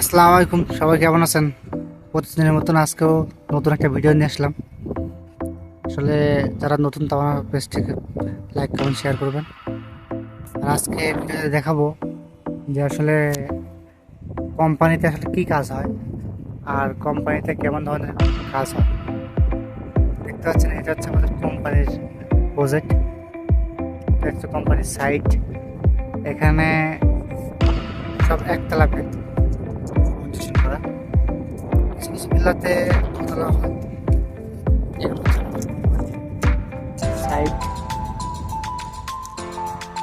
আসসালামু আলাইকুম, সবাই কেমন আছেন? প্রতিদিনের মতন আজকেও নতুন একটা ভিডিও নিয়ে আসলাম। আসলে যারা নতুন তো আমার পেজটিকে লাইক কমেন্ট শেয়ার করবেন। আর আজকে ভিডিওতে দেখাবো যে আসলে কোম্পানিতে আসলে কী কাজ হয় আর কোম্পানিতে কেমন ধরনের কাজ হয়। দেখতে পাচ্ছেন, এটা হচ্ছে আমাদের কোম্পানির প্রজেক্ট এটা হচ্ছে কোম্পানির সাইট এখানে সব একতলা বেড করা। কিছু কিছু বিল্লাতে দোতলা হয়। সাইড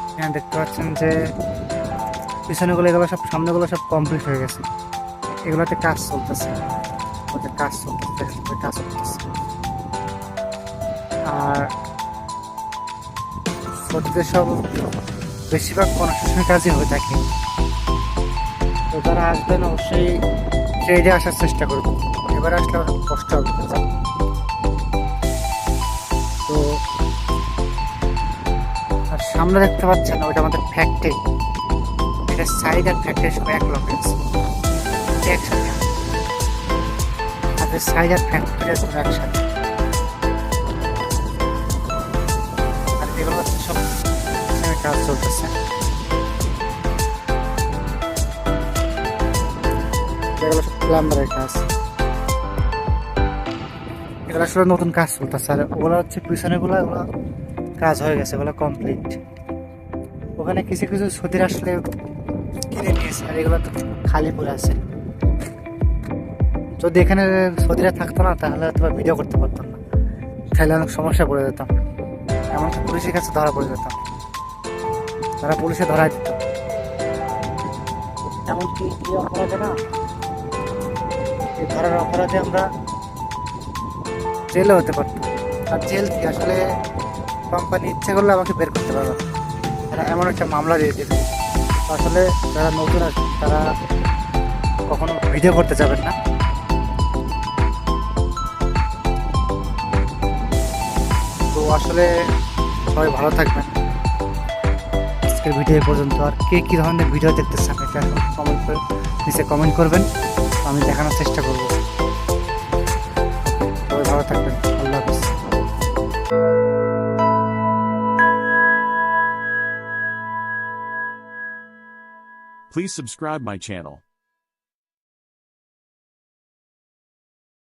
এখানে দেখতে পাচ্ছেন যে পিছনেগুলো এগুলো সব সামনেগুলো সব কমপ্লিট হয়ে গেছে। এগুলোতে কাজ চলতেছে। ওদের কাজ চলতেছে কাজ চলতেছে। আর ওদের সব বেশিরভাগ কনস্ট্রাকশন কাজই হয়ে থাকে। তো যারা আসবেন অবশ্যই ট্রেডে আসার চেষ্টা করবেন এবার আসলে অনেক কষ্ট হবে। তো, আর সামনে দেখতে পাচ্ছেন ওইটা আমাদের ফ্যাক্টরি এটা সাইড আর ফ্যাক্টরি সব এক লকে আছে। একসাথে। আর সাইড আর ফ্যাক্টরি আছে একসাথে। আর এগুলো সব কাজ চলতেছে। এগুলো এগুলো আসলে নতুন কাজ চলতেছে আর ওগুলো হচ্ছে পিছনেগুলো ওগুলো কাজ হয়ে গেছে, ওগুলো কমপ্লিট ওখানে কিছু কিছু সদির আসলে কিনে নিয়েছে, আর এগুলো খালি পড়ে আছে। যদি এখানে সদিরা থাকতো না, তাহলে হয়তো ভিডিও করতে পারতাম না। তাহলে অনেক সমস্যা পড়ে যেতাম। এমনকি পুলিশের কাছে ধরা পড়ে যেতাম। তারা পুলিশে ধরা দিত। এমনকি না এই ধরার অপরাধে আমরা জেলে হতে পারতাম। আর জেল কি? আসলে কোম্পানি ইচ্ছে করলে আমাকে বের করতে পারবে। তারা এমন একটা মামলা দিয়ে দেবে আসলে যারা নতুন আসবে তারা কখনো ভিডিও করতে যাবেন না। তো আসলে সবাই ভালো থাকবেন। আজকের ভিডিও পর্যন্ত। আর কে কী ধরনের ভিডিও দেখতে চান এটা কমেন্ট করে নিচে কমেন্ট করবেন। আমি দেখানোর চেষ্টা করব। ভালো থাকবেন। আল্লাহ Please subscribe my channel.